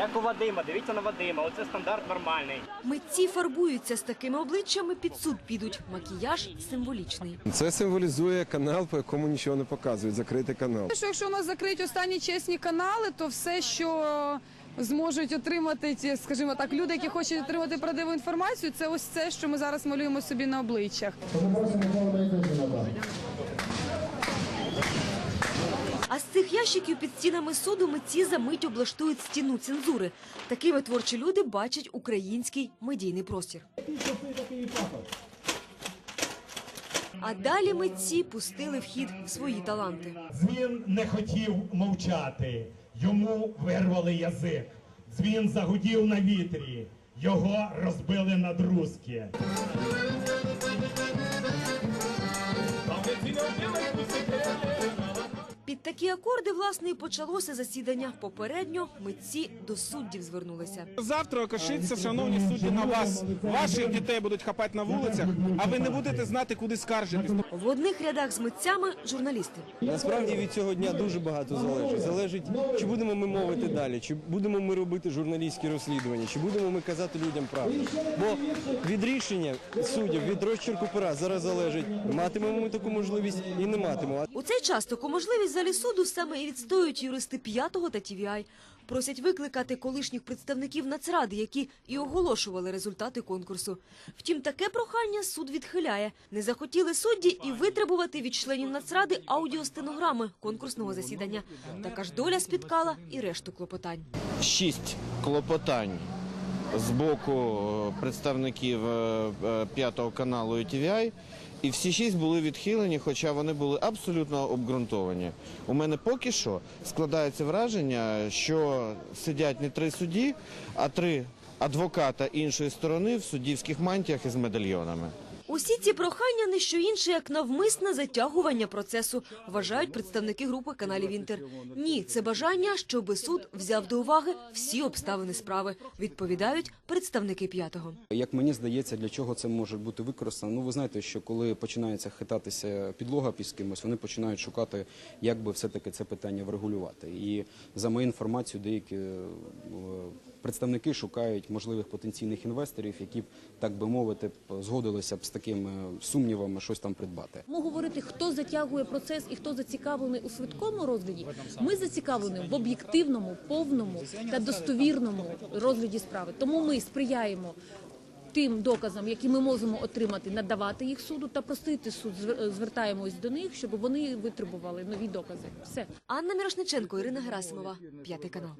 Як у Вадима, дивіться на Вадима, оце стандарт нормальний. Митці фарбуються з такими обличчями під суд підуть. Макіяж символічний. Це символізує канал, по якому нічого не показують, закритий канал. Що якщо у нас закриють останні чесні канали, то все, що зможуть отримати ті, скажімо так, люди, які хочуть отримати правдиву інформацію, це ось це, що ми зараз малюємо собі на обличчях. А з цих ящиків під стінами суду митці за мить облаштують стіну цензури. Такими творчі люди бачать український медійний простір. А далі митці пустили в хід свої таланти. Дзвін не хотів мовчати, йому вирвали язик. Дзвін загудів на вітрі, його розбили на друзки. Такі акорди, власне, і почалося засідання. Попередньо митці до суддів звернулися. Завтра окашиться, шановні судді, на вас. Ваших дітей будуть хапати на вулицях, а ви не будете знати, куди скаржитись. В одних рядах з митцями журналісти. Насправді від цього дня дуже багато залежить. Залежить, чи будемо ми мовити далі, чи будемо ми робити журналістські розслідування, чи будемо ми казати людям правду. Бо від рішення суддів, від розчерку пера зараз залежить, матимемо ми таку можливість і не матимемо. У цей час таку можливість в залі суду саме і відстоюють юристи п'ятого та TVI. Просять викликати колишніх представників Нацради, які і оголошували результати конкурсу. Втім, таке прохання суд відхиляє. Не захотіли судді і витребувати від членів Нацради аудіостенограми конкурсного засідання. Така ж доля спіткала і решту клопотань. шість клопотань з боку е, представників е, е, п'ятого каналу UTVI, і всі шість були відхилені, хоча вони були абсолютно обґрунтовані. У мене поки що складається враження, що сидять не три судді, а три адвоката іншої сторони в суддівських мантіях із медальйонами. Усі ці прохання не що інше, як навмисне затягування процесу, вважають представники групи каналів Інтер. Ні, це бажання, щоби суд взяв до уваги всі обставини справи. Відповідають представники п'ятого. Як мені здається, для чого це може бути використано? Ну ви знаєте, що коли починається хитатися підлога під кимось, вони починають шукати, як би все-таки це питання врегулювати. І за мою інформацію, деякі е, представники шукають можливих потенційних інвесторів, які б, так би мовити, згодилися б з такими сумнівами щось там придбати. Ми говорити, хто затягує процес і хто зацікавлений у швидкому розгляді. Ми зацікавлені в об'єктивному, повному та достовірному розгляді справи. Тому ми сприяємо. Тим доказам, які ми можемо отримати, надавати їх суду та просити суд, звертаємось до них, щоб вони витребували нові докази. Все. Анна Мірошниченко, Ірина Герасимова, п'ятий канал.